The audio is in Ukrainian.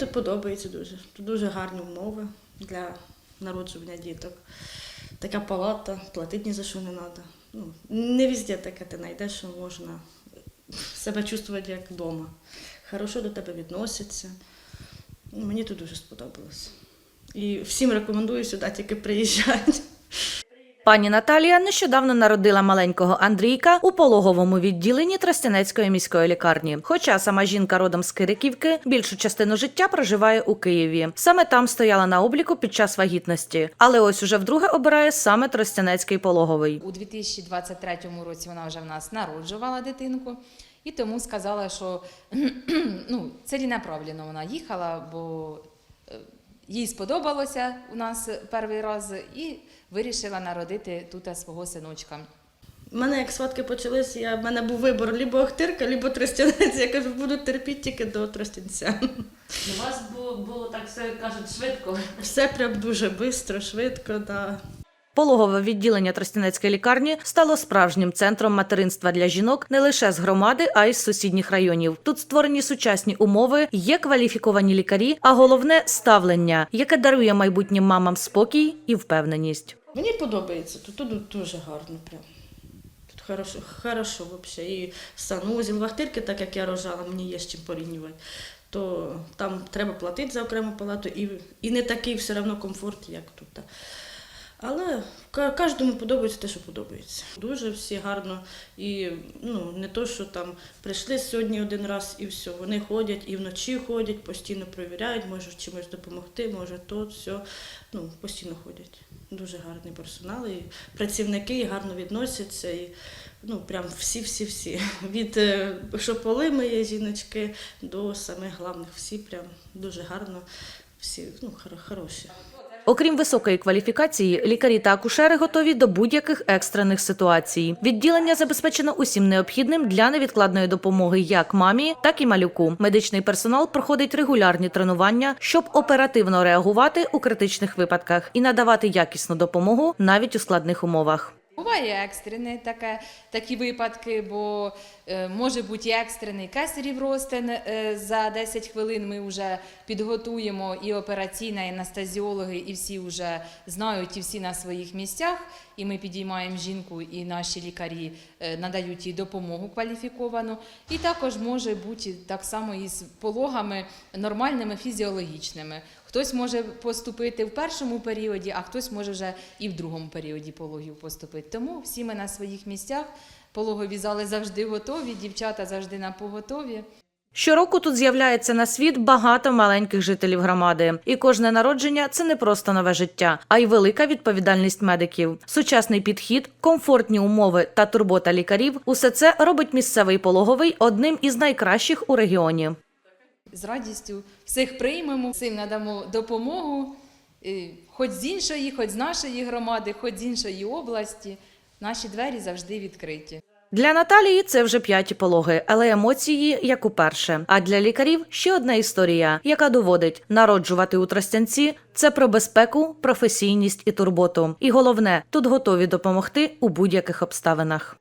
тут подобається дуже. Тут дуже гарні умови для народження діток. Така палата, платити ні за що не треба. Ну, не везде таке ти знайдеш, що можна себе чувствувати як вдома. Хорошо до тебе відносяться. Ну, Мені тут дуже сподобалось. І всім рекомендую сюди тільки приїжджати. Пані Наталія нещодавно народила маленького Андрійка у пологовому відділенні Тростянецької міської лікарні. Хоча сама жінка родом з Кириківки більшу частину життя проживає у Києві. Саме там стояла на обліку під час вагітності, але ось уже вдруге обирає саме Тростянецький пологовий. У 2023 році вона вже в нас народжувала дитинку, і тому сказала, що ну, ціленаправленно вона їхала, бо е, їй сподобалося у нас перший раз і вирішила народити тут свого синочка. У мене як сватки почалися, я, в мене був вибор лібо Охтирка, лібо Тростянець. Я кажу, буду терпіти тільки до Тростянця. У вас було, було так все кажуть швидко. Все прям дуже швидко, швидко, да. Пологове відділення Тростянецької лікарні стало справжнім центром материнства для жінок не лише з громади, а й з сусідніх районів. Тут створені сучасні умови, є кваліфіковані лікарі, а головне ставлення, яке дарує майбутнім мамам спокій і впевненість. Мені подобається, тут, тут дуже гарно прям. Тут хорошо, хорошо взагалі. І санузел, вахтирки, так як я рожала, мені є з чим порівнювати. То там треба платити за окрему палату і, і не такий все одно комфорт, як тут. Але кожному подобається те, що подобається. Дуже всі гарно. І ну, не то, що там прийшли сьогодні один раз і все. Вони ходять і вночі ходять, постійно перевіряють, можуть чимось допомогти, може то, все. Ну, постійно ходять. Дуже гарний персонал, і працівники і гарно відносяться. І, ну, прям всі-всі-всі. Від е, що поли миє жіночки до самих головних, всі прям дуже гарно, всі ну, хороші. Окрім високої кваліфікації, лікарі та акушери готові до будь-яких екстрених ситуацій. Відділення забезпечено усім необхідним для невідкладної допомоги як мамі, так і малюку. Медичний персонал проходить регулярні тренування, щоб оперативно реагувати у критичних випадках і надавати якісну допомогу навіть у складних умовах. Буває екстрене таке, такі випадки, бо е, може бути екстрений кесарів ростин. Е, за 10 хвилин ми вже підготуємо і операційна, і анестезіологи, і всі вже знають, і всі на своїх місцях. І ми підіймаємо жінку, і наші лікарі е, надають їй допомогу кваліфіковану. І також може бути так само і з пологами нормальними фізіологічними. Хтось може поступити в першому періоді, а хтось може вже і в другому періоді пологів поступити. Тому всі ми на своїх місцях. Пологові зали завжди готові, дівчата завжди на поготові. Щороку тут з'являється на світ багато маленьких жителів громади, і кожне народження це не просто нове життя, а й велика відповідальність медиків. Сучасний підхід, комфортні умови та турбота лікарів усе це робить місцевий пологовий одним із найкращих у регіоні. З радістю всіх приймемо, всім надамо допомогу, хоч з іншої, хоч з нашої громади, хоч з іншої області. Наші двері завжди відкриті. Для Наталії це вже п'яті пологи, але емоції як уперше. А для лікарів ще одна історія, яка доводить народжувати у Тростянці це про безпеку, професійність і турботу. І головне, тут готові допомогти у будь-яких обставинах.